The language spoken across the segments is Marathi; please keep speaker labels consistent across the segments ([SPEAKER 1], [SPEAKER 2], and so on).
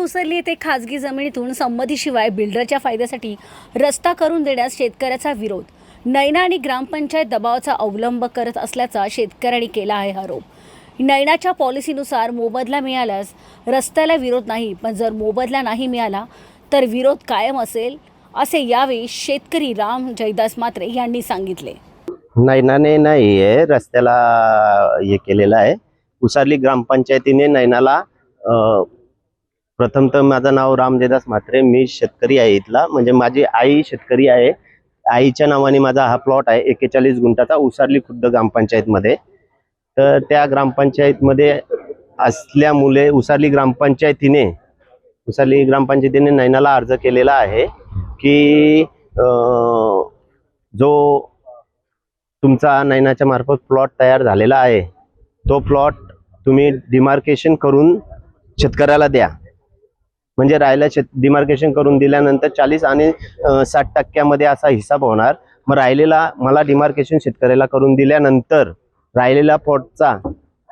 [SPEAKER 1] उसरली येथे खाजगी जमिनीतून संमतीशिवाय बिल्डरच्या फायद्यासाठी रस्ता करून देण्यास शेतकऱ्याचा विरोध. नैना आणि ग्रामपंचायत दबावाचा अवलंब करत असल्याचा शेतकऱ्यांनी केला आहे आरोप. नैनाच्या पॉलिसीनुसार मोबदला मिळाल्यास रस्त्याला विरोध नाही पण जर मोबदला नाही मिळाला तर विरोध कायम असेल असे यावेळी शेतकरी राम जयदास मात्रे यांनी सांगितले.
[SPEAKER 2] नैनाने नाही आहे रस्त्याला हे केलेलं आहे. उसारली ग्रामपंचायतीने नैनाला प्रथम तर माझं नाव रामदेदास म्हात्रे. मी शेतकरी आहे इथला. म्हणजे माझी आई शेतकरी आहे. आईच्या नावाने माझा हा प्लॉट आहे. एकेचाळीस गुंठाचा उसारली खुद्द ग्रामपंचायतमध्ये. तर त्या ग्रामपंचायतमध्ये असल्यामुळे उसारली ग्रामपंचायतीने उसारली ग्रामपंचायतीने नैनाला अर्ज केलेला आहे की जो तुमचा नैनाच्या मार्फत प्लॉट तयार झालेला आहे तो प्लॉट तुम्ही डिमार्केशन करून शेतकऱ्याला द्या. म्हणजे राहिल्या शेत डिमार्केशन करून दिल्यानंतर चाळीस आणि साठ टक्क्यामध्ये असा हिसाब होणार. मग राहिलेला मला डिमार्केशन शेतकऱ्याला करून दिल्यानंतर राहिलेला पोटचा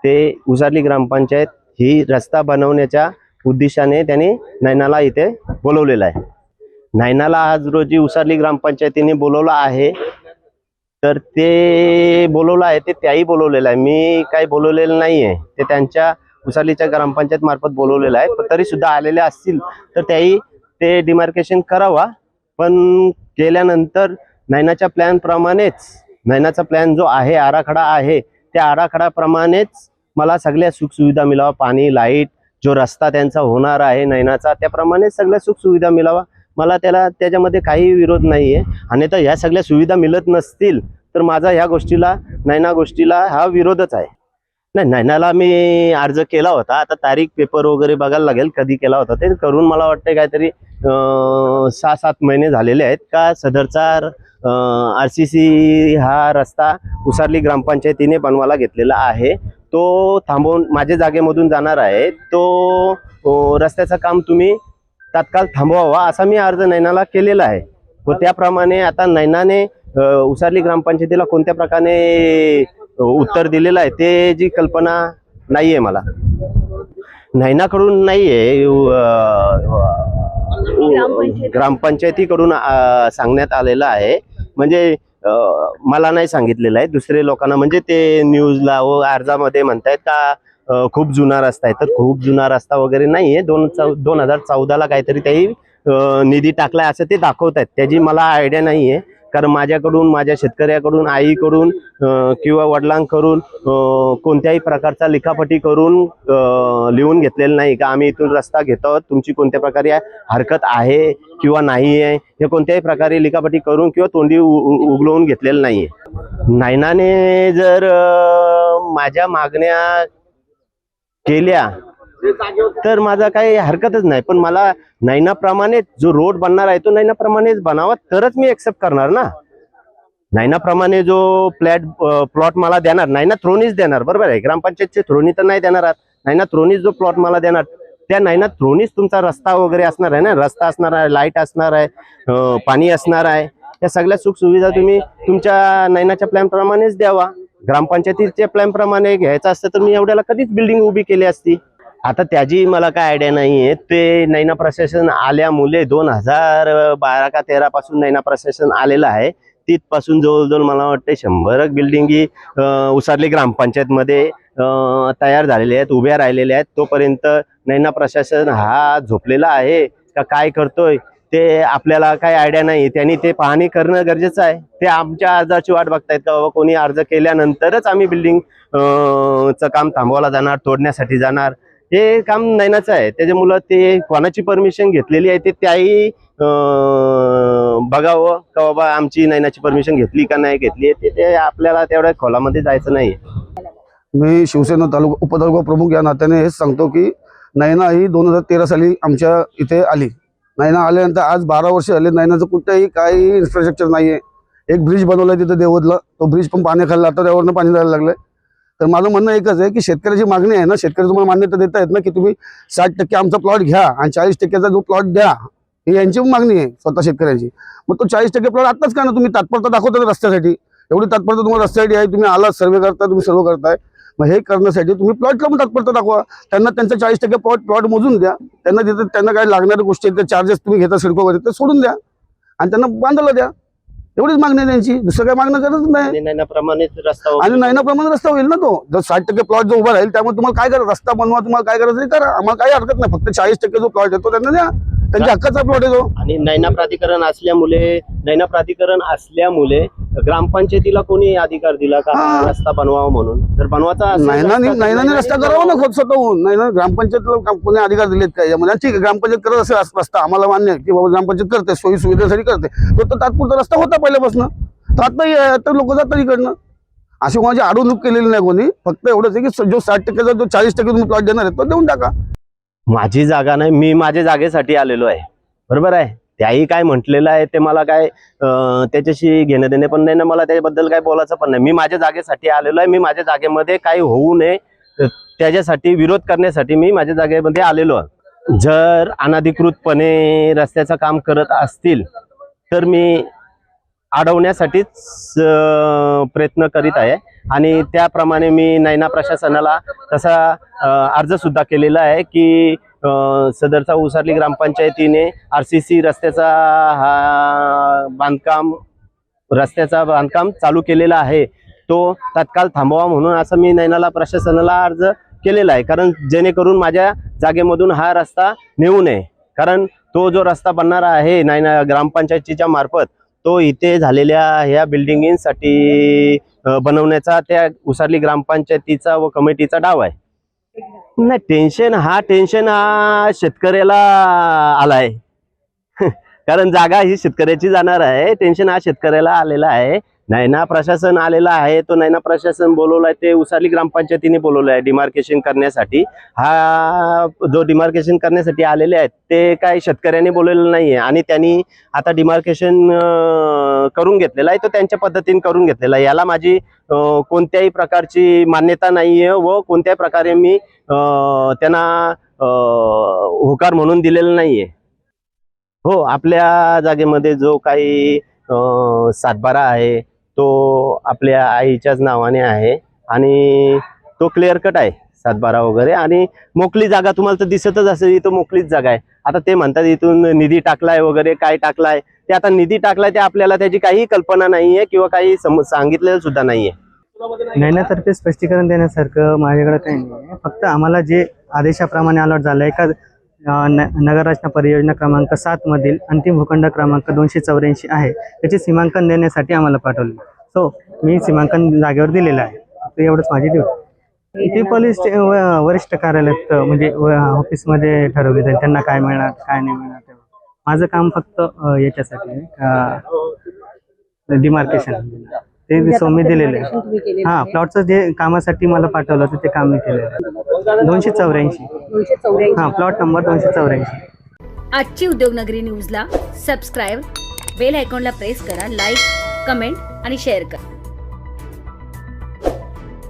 [SPEAKER 2] ते उजारली ग्रामपंचायत ही रस्ता बनवण्याच्या उद्देशाने त्यांनी नैनाला इथे बोलवलेला आहे. नैनाला आज रोजी उसारली ग्रामपंचायतीने बोलवलं आहे. तर ते बोलवलं आहे ते त्याही बोलवलेलं आहे. मी काही बोलवलेलं नाही आहे ते त्यांच्या उसालीच्या ग्रामपंचायत मार्फत बोलवलेलं आहे. पण तरी सुद्धा आलेले असतील तर त्याही ते डिमार्केशन करावा. पण केल्यानंतर नैनाच्या प्लॅनप्रमाणेच नैनाचा प्लॅन जो आहे आराखडा आहे त्या आराखड्याप्रमाणेच मला सगळ्या सुखसुविधा मिळावा. पाणी लाइट जो रस्ता त्यांचा होणार आहे नैनाचा त्याप्रमाणे सगळ्या सुखसुविधा मिळावा. मला त्याला त्याच्यामध्ये काही विरोध नाही आहे आणि तर ह्या सगळ्या सुविधा मिळत नसतील तर माझा ह्या गोष्टीला नैना गोष्टीला हा विरोधच आहे. नाही नैनाला मी अर्ज केला होता. आता तारीख पेपर वगैरे बघायला लागेल कधी केला होता ते. करून मला वाटतं काहीतरी सहा सात महिने झालेले आहेत का? सदरचा आर सी सी हा रस्ता उसारली ग्रामपंचायतीने बनवायला घेतलेला आहे. तो थांबवून माझ्या जागेमधून जाणार आहे. तो रस्त्याचं काम तुम्ही तात्काळ थांबवावा असा मी अर्ज नैनाला केलेला आहे. व त्याप्रमाणे आता नैनाने उसारली ग्रामपंचायतीला कोणत्या प्रकारे उत्तर दिलेलं आहे ते जी कल्पना नाही आहे मला. नैनाकडून नाही आहे ग्रामपंचायतीकडून सांगण्यात आलेलं आहे. म्हणजे मला नाही सांगितलेलं आहे दुसरे लोकांना म्हणजे ते न्यूजला व अर्जामध्ये म्हणतायत का खूप जुना रस्ता आहे. तर खूप जुना रस्ता वगैरे नाही आहे दोन चौ दोन हजार चौदाला काहीतरी त्याही निधी टाकलाय असं ते दाखवत आहेत त्याची मला आयडिया नाही आहे कारण माझ्याकडून माझ्या शेतकऱ्याकडून आईकडून किंवा वडिलांकडून कोणत्याही प्रकारचा लिखापटी करून लिहून घेतलेलं नाही. का आम्ही इथून रस्ता घेतो आहोत, तुमची कोणत्या प्रकारे हरकत आहे किंवा नाही आहे हे कोणत्याही प्रकारे लिखापटी करून किंवा तोंडी उ- उगलवून घेतलेलं नाही आहे नायनाने जर माझ्या मागण्या केल्या तर माझा काही हरकतच नाही पण मला नैनाप्रमाणे जो रोड बनणार आहे तो नैनाप्रमाणेच बनावा तरच मी एक्सेप्ट करणार ना. नैनाप्रमाणे जो फ्लॅट प्लॉट मला देणार नैना थ्रोनीच देणार बरोबर आहे? ग्रामपंचायतचे थ्रोनी तर नाही देणार आहात. नैना थ्रोनीच जो प्लॉट मला देणार त्या नैना थ्रोनीच तुमचा रस्ता वगैरे असणार आहे ना? रस्ता असणार आहे लाइट असणार आहे पाणी असणार आहे. या सगळ्या सुखसुविधा तुम्ही तुमच्या नैनाच्या प्लॅन प्रमाणेच द्यावा. ग्रामपंचायतीच्या प्लॅनप्रमाणे घ्यायचं असतं तर मी एवढ्याला कधीच बिल्डिंग उभी केली असती. आता त्याची मला काय आयडिया नाही आहे ते नैना प्रशासन आल्यामुळे दोन हजार बारा का तेरा पासून नैना प्रशासन आलेलं आहे. तिथपासून जवळजवळ मला वाटते शंभर बिल्डिंगी उसारली ग्रामपंचायतमध्ये तयार झालेल्या आहेत उभ्या राहिलेल्या आहेत. तोपर्यंत नैना प्रशासन हा झोपलेला आहे. का काय करतोय? ते आपल्याला काही आयडिया नाही त्यांनी ते पाहणी करणं गरजेचं आहे. ते आमच्या अर्जाची वाट बघतायत का बाबा कोणी अर्ज केल्यानंतरच आम्ही बिल्डिंग चं काम थांबवायला जाणार तोडण्यासाठी जाणार. हे काम नैनाचं आहे. त्याच्यामुळं ते कोणाची परमिशन घेतलेली आहे ते त्याही बघावं का बाबा आमची नैनाची परमिशन घेतली का नाही घेतली ते ते आपल्याला तेवढ्या खोलामध्ये जायचं नाही
[SPEAKER 3] मी शिवसेना तालुका उपतालुका प्रमुख या नात्याने हेच सांगतो की नैना ही दोन हजार तेरा साली आमच्या इथे आली. नैना आल्यानंतर आज बारा वर्ष झाले नैनाचं कुठेही काही इन्फ्रास्ट्रक्चर नाही आहे एक ब्रिज बनवलाय तिथं देवदला. तो ब्रिज पण पाण्याखाली आता त्यावरनं पाणी जायला लागलंय. तर माझं म्हणणं एकच आहे की शेतकऱ्याची मागणी आहे ना शेतकरी तुम्हाला मान्यता देता येत ना की तुम्ही साठ टक्के आमचा प्लॉट घ्या आणि चाळीस टक्क्याचा जो प्लॉट द्या ही यांची पण मागणी आहे स्वतः शेतकऱ्यांची. मग तो चाळीस टक्के प्लॉट आत्ताच का ना तुम्ही तात्परता दाखवता रस्त्यासाठी? एवढी तात्परता तुम्हाला रस्त्यासाठी आहे तुम्ही आला सर्वे करताय तुम्ही सर्व करताय. मग हे करण्यासाठी तुम्ही प्लॉटला पण तात्परता दाखवा. त्यांना त्यांचा चाळीस टक्के प्लॉट प्लॉट मोजून द्या. त्यांना तिथे त्यांना काय लागणाऱ्या गोष्टी आहेत चार्जेस तुम्ही घेता वगैरे ते सोडून द्या. आणि त्यांना बांधायला द्या. एवढीच मागणी आहे त्यांची. दुसरं काय मागणं करत नाही.
[SPEAKER 2] रस्ता
[SPEAKER 3] आणि नैनाप्रमाणे रस्ता होईल ना तो. जर साठ टक्के प्लॉट जो उभा राहील त्यामुळे तुम्हाला काय करा रस्ता बनवा तुम्हाला काय करायचं ते करा. आम्हाला काही हरकत नाही. फक्त चाळीस टक्के जो प्लॉट आहे तो त्यांना द्या. त्यांच्या हक्काचा प्लॉट आहे तो.
[SPEAKER 2] आणि नैना प्राधिकरण असल्यामुळे नैना प्राधिकरण असल्यामुळे ग्रामपंचायतीला कोणी अधिकार दिला का? हा. रस्ता बनवावा म्हणून. तर बनवायचा असेल
[SPEAKER 3] नैनाने
[SPEAKER 2] रस्ता तर
[SPEAKER 3] नैनाने रस्ता करावा ना खोत स्वतःहून. नाही ग्रामपंचायतला काम- कोणी अधिकार दिलेत काय यामध्ये आणि ठीक आहे ग्रामपंचायत करत असेल अस- रस्ता आम्हाला मान्य आहे की बाबा ग्रामपंचायत करते सोयी सुविधेसाठी करते तो तर तात्पुरता रस्ता होता पहिल्यापासून. तर आहे तर लोक जातात इकडनं. अशी कोणाची आडवणूक केलेली नाही कोणी. फक्त एवढंच आहे की जो साठ टक्केचा जो चाळीस टक्के तुम्ही प्लॉट देणार आहे तो देऊन टाका.
[SPEAKER 2] माझी जागा नाही मी माझ्या जागेसाठी आलेलो आहे. बरोबर आहे? त्याही काय म्हटलेलं आहे ते मला काय त्याच्याशी घेणं देणे पण नाही ना मला त्याबद्दल काय बोलायचं पण नाही. मी माझ्या जागेसाठी आलेलो आहे. मी माझ्या जागेमध्ये काही होऊ नये. त्याच्यासाठी विरोध करण्यासाठी मी माझ्या जागेमध्ये आलेलो आहे. जर अनधिकृतपणे रस्त्याचं काम करत असतील तर मी अडवण्यासाठीच प्रयत्न करीत आहे. आणि त्याप्रमाणे मी नैना प्रशासनाला तसा अर्जसुद्धा केलेला आहे की सदरचा उसारली ग्रामपंचायतीने आर सी सी रस्त्याचा हा बांधकाम रस्त्याचा बांधकाम चालू केलेला आहे. तो तत्काळ थांबवा म्हणून असं मी नैनाला प्रशासनाला अर्ज केलेला आहे. कारण जेणेकरून माझ्या जागेमधून हा रस्ता नेऊ नये. कारण तो जो रस्ता बनणार आहे नैना ग्रामपंचायतीच्या मार्फत तो इथे झालेल्या ह्या बिल्डिंगसाठी बनवण्याचा त्या उसारली ग्रामपंचायतीचा व कमिटीचा डाव आहे. नाही टेन्शन हा टेन्शन हा शेतकऱ्याला आलाय. कारण जागा ही शेतकऱ्याची जाणार आहे. टेन्शन हा शेतकऱ्याला आलेला आहे. नैना प्रशासन आलेला आहे. तो नैना प्रशासन बोलवलाय ते उसाली ग्रामपंचायतीने बोलवलं आहे डिमार्केशन करण्यासाठी. हा जो डिमार्केशन करण्यासाठी आलेले आहेत ते काय शेतकऱ्यांनी बोलवलेलं आहे आणि त्यांनी आता डिमार्केशन करून घेतलेला आहे तो त्यांच्या पद्धतीने करून घेतलेला आहे. याला माझी कोणत्याही प्रकारची मान्यता नाहीये व कोणत्याही प्रकारे मी त्यांना होकार म्हणून दिलेला नाहीये. हो आपल्या जागेमध्ये जो काही सातबारा आहे तो आपल्या आईच्याच नावाने आहे आणि तो क्लिअर कट आहे सातबारा वगैरे. आणि मोकळी जागा तुम्हाला तर दिसतच असेल इथं मोकळीच जागा आहे. आता ते म्हणतात इथून निधी टाकलाय वगैरे काय टाकलाय? ते आता निधी टाकलाय ते आपल्याला त्याची काही कल्पना नाहीये किंवा काही सम सांगितलेलं सुद्धा नाहीये.
[SPEAKER 4] नैनातर्फे स्पष्टीकरण देण्यासारखं माझ्याकडे काही नाही फक्त आम्हाला जे आदेशाप्रमाणे अलॉट झालंय का अं, न नगर रचना परियोजना क्रमांक सातमधील अंतिम भूखंड क्रमांक दोनशे चौऱ्याऐंशी आहे. त्याचे सीमांकन देण्यासाठी आम्हाला पाठवले. सो मी सीमांकन जागेवर दिलेलं आहे. एवढंच माझी ड्युटी इथे पोलीस वरिष्ठ कार्यालयात म्हणजे ऑफिसमध्ये ठरवले जाईल. त्यांना काय मिळणार काय नाही मिळणार ते माझं काम फक्त याच्यासाठी डिमार्केशन ते सो मी दिलेलं आहे. हा प्लॉटचं जे कामासाठी मला पाठवलं होतं ते काम मी केलेलं आहे. दोनशे चौऱ्याऐंशी. हा प्लॉट नंबर दोनशे चौऱ्याऐंशी.
[SPEAKER 1] आजची उद्योगनगरी न्यूजला सबस्क्राईब बेल आयकॉनला प्रेस करा लाईक कमेंट आणि शेअर करा.